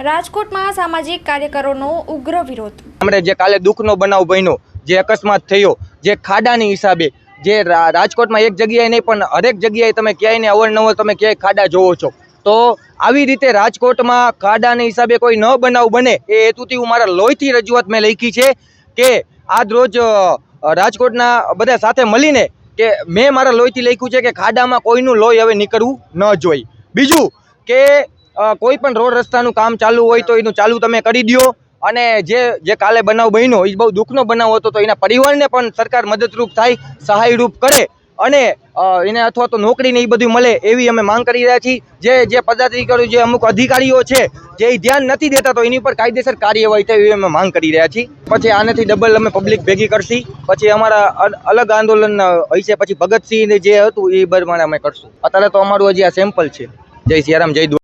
રાજકોટમાં સામાજિક કાર્યકરોનો ઉગ્ર વિરોધ. હમણે જે કાલે દુઃખનો બનાવ બન્યો, જે અકસ્માત થયો, જે ખાડાની હિસાબે, જે રાજકોટમાં એક જગ્યાએ નહીં, પણ હરેક જગ્યાએ તમે ક્યાંય ને અવરનવર તમે ક્યાંય ખાડા જોવો છો. તો આવી રીતે રાજકોટમાં ખાડાના હિસાબે કોઈ ન બનાવ બને, એ હેતુથી હું મારા લોહીથી રજૂઆત મેં લખી છે કે આજ રોજ રાજકોટના બધા સાથે મળીને કે મેં મારા લોહીથી લખ્યું છે કે ખાડામાં કોઈનું લોહી હવે નીકળવું ન જોઈએ. બીજું કે કોઈ પણ રોડ રસ્તાનું કામ ચાલુ હોય તો એનું ચાલુ તમે કરી દ્યો. અને જે જે કાલે બનાવ બન્યો એ બહુ દુઃખનો બનાવ હતો તો એના પરિવારને પણ સરકાર મદદરૂપ થાય, સહાયરૂપ કરે. અને એને અથવા તો નોકરીને એ બધું મળે એવી અમે માંગ કરી રહ્યા છીએ. જે જે પદાધિકારીઓ, જે અમુક અધિકારીઓ છે, જે ધ્યાન નથી દેતા તો એની ઉપર કાયદેસર કાર્યવાહી થાય એવી અમે માંગ કરી રહ્યા છીએ. પછી આનાથી ડબલ અમે પબ્લિક ભેગી કરશી. પછી અમારા અલગ આંદોલન હશે પછી ભગતસિંહ જે હતું એ પ્રમાણે અમે કરશું. અત્યારે તો અમારું હજી આ સેમ્પલ છે. જય સિયારામ, જય